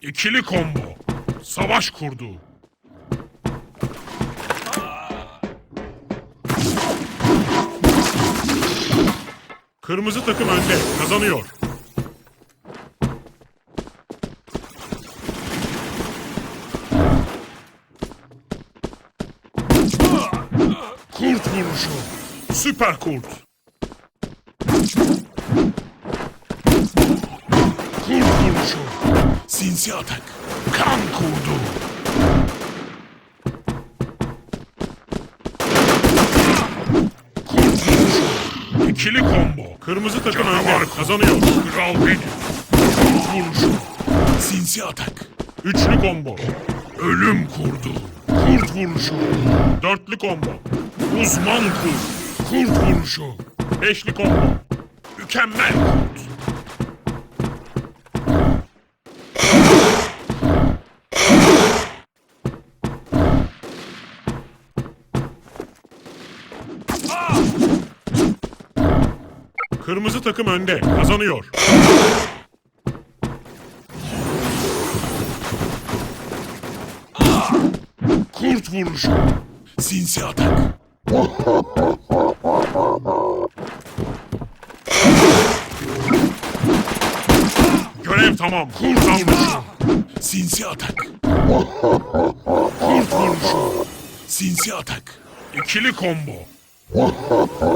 İkili combo. Savaş kurdu. Kırmızı takım önde. Kazanıyor. Kurt vuruşu. Süper. Kurt vuruşu. Sinsi atak. Kan kurdu. Kurt. İkili combo. Kırmızı takım önde. Kazanıyor. Kral benim. Kurt vuruşu. Sinsi atak. Üçlü combo. Ölüm kurdu. Kurt vuruşu. Dörtlü combo. Uzman kurt. Kurt vuruşu. Beşli combo. Mükemmel kurt. Kırmızı takım önde. Kazanıyor. Kurt vuruşu. Sinsi atak. Görev tamam. Kurt vuruşu. Sinsi atak. Kurt vuruşu. Sinsi atak. İkili combo. Ha ha ha!